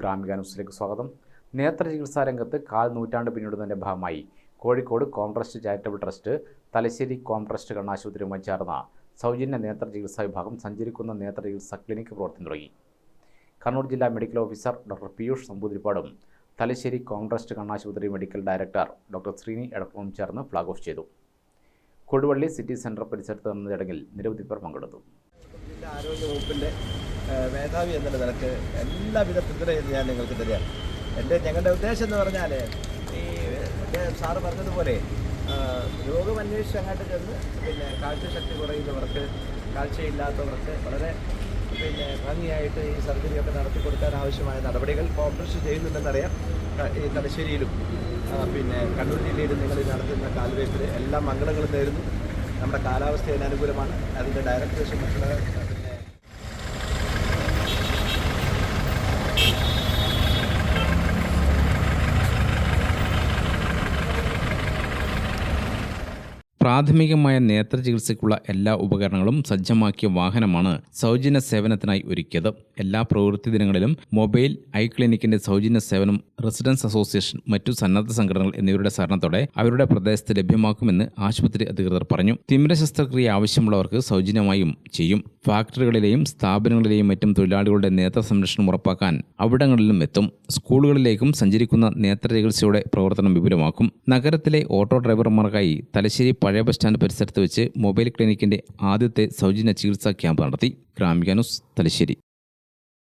ഗ്രാമിക ന്യൂസിലേക്ക് സ്വാഗതം. നേത്ര ചികിത്സാ രംഗത്ത് കാൽ നൂറ്റാണ്ട് പിന്നിടുന്നതിന്റെ ഭാഗമായി കോഴിക്കോട് കോംട്രസ്റ്റ് ചാരിറ്റബിൾ ട്രസ്റ്റ് തലശ്ശേരി കോംട്രസ്റ്റ് കണ്ണാശുപത്രിയുമായി ചേർന്ന സൗജന്യ നേത്ര ചികിത്സാ വിഭാഗം സഞ്ചരിക്കുന്ന നേത്ര ചികിത്സാ ക്ലിനിക്ക് പ്രവർത്തനം തുടങ്ങി. കണ്ണൂർ ജില്ലാ മെഡിക്കൽ ഓഫീസർ ഡോക്ടർ പീയൂഷ് നമ്പൂതിരിപ്പാടും തലശ്ശേരി കോംട്രസ്റ്റ് കണ്ണാശുപത്രി മെഡിക്കൽ ഡയറക്ടർ ഡോക്ടർ ശ്രീനി എടപ്പവും ചേർന്ന് ഫ്ലാഗ് ഓഫ് ചെയ്തു. കൊടുവള്ളി സിറ്റി സെന്റർ പരിസരത്ത് നടന്ന ചടങ്ങിൽ നിരവധി പേർ പങ്കെടുത്തു. ആരോഗ്യ വകുപ്പിന്റെ മേധാവി എന്നുള്ള നിലയ്ക്ക് എല്ലാവിധ പിന്തുണയും ഞാൻ നിങ്ങൾക്ക് തരിക എന്റെ ഞങ്ങളുടെ ഉദ്ദേശം എന്ന് പറഞ്ഞാൽ ഈ സാറ് പറഞ്ഞതുപോലെ രോഗം അങ്ങോട്ട് ചെന്ന് പിന്നെ കാഴ്ചശക്തി കുറയുന്നവർക്ക് കാഴ്ചയില്ലാത്തവർക്ക് വളരെ പിന്നെ ഭംഗിയായിട്ട് ഈ സർജറിയൊക്കെ നടത്തി കൊടുക്കാൻ ആവശ്യമായ നടപടികൾ കോൺഗ്രസ് ചെയ്യുന്നുണ്ടെന്നറിയാം. ഈ തലശ്ശേരിയിലും പിന്നെ കണ്ണൂർ ജില്ലയിലും നിങ്ങൾ നടത്തുന്ന കാൽവേപ്പിൽ എല്ലാ മംഗളങ്ങളും നേരുന്നു. നമ്മുടെ കാലാവസ്ഥ അതിനനുകൂലമാണ്. അതിന്റെ ഡയറക്ടേഴ്സും മറ്റുള്ള പിന്നെ പ്രാഥമികമായ നേത്ര ചികിത്സയ്ക്കുള്ള എല്ലാ ഉപകരണങ്ങളും സജ്ജമാക്കിയ വാഹനമാണ് സൗജന്യ സേവനത്തിനായി ഒരുക്കിയത്. എല്ലാ പ്രവൃത്തി ദിനങ്ങളിലും മൊബൈൽ ഐ ക്ലിനിക്കിന്റെ സൗജന്യ സേവനം റെസിഡൻസ് അസോസിയേഷൻ മറ്റു സന്നദ്ധ സംഘടനകൾ എന്നിവരുടെ സഹകരണത്തോടെ അവരുടെ പ്രദേശത്ത് ലഭ്യമാക്കുമെന്ന് ആശുപത്രി അധികൃതർ പറഞ്ഞു. തിമിര ശസ്ത്രക്രിയ ആവശ്യമുള്ളവർക്ക് സൗജന്യമായും ചെയ്യും. ഫാക്ടറികളിലെയും സ്ഥാപനങ്ങളിലെയും മറ്റും തൊഴിലാളികളുടെ നേത്ര സംരക്ഷണം ഉറപ്പാക്കാൻ അവിടങ്ങളിലും എത്തും. സ്കൂളുകളിലേക്കും സഞ്ചരിക്കുന്ന നേത്ര ചികിത്സയുടെ പ്രവർത്തനം വിപുലമാക്കും. നഗരത്തിലെ ഓട്ടോ ഡ്രൈവർമാർക്കായി തലശ്ശേരി പഴയ ബസ് സ്റ്റാൻഡ് പരിസരത്ത് വെച്ച് മൊബൈൽ ക്ലിനിക്കിന്റെ ആദ്യത്തെ സൗജന്യ ചികിത്സാ ക്യാമ്പ് നടത്തി. ഗ്രാമികാനുസ് തലശ്ശേരി.